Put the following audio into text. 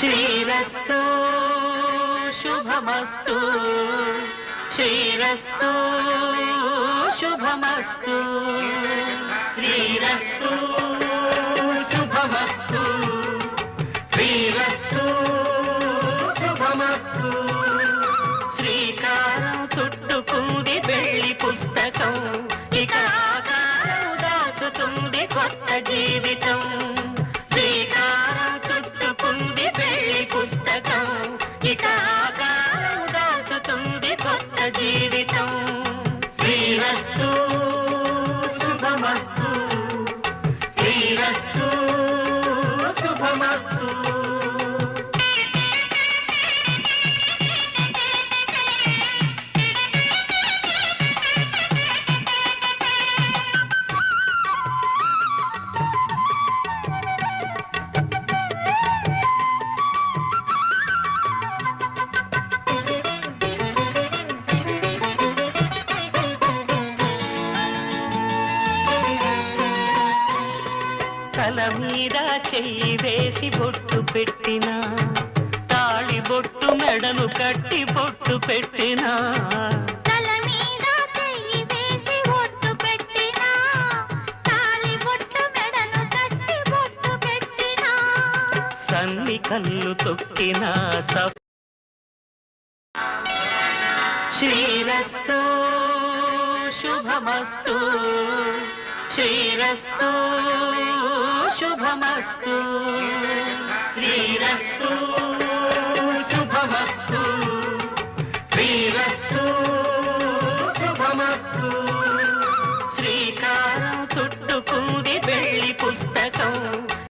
శ్రీరస్తు శుభమస్తు. శ్రీరస్తు శుభమస్తు. శ్రీరస్తు శుభమస్తు. శ్రీరస్తు శుభమస్తు. శ్రీకారం చుట్టుకుంది వెళ్ళి పుస్తకం. ఇక ఆకారం దాచుతుంది కొత్త జీవితం. దాచుతుంది కొత్త జీవితం. శ్రీరస్తు శుభమస్తు. శ్రీరస్తు శుభమస్తు. తల మీద చెయ్యి వేసి బొట్టు పెట్టిన. తాళి బొట్టు మెడను కట్టి బొట్టు పెట్టిన. తల మీద చెయ్యి వేసి ఒట్టు పెట్టినా. శుభమస్తు. శ్రీరస్తు శుభమస్తు. శ్రీరస్తు శుభమస్తు. శ్రీకారం చుట్టుకుంది పెళ్ళి పుస్తకం.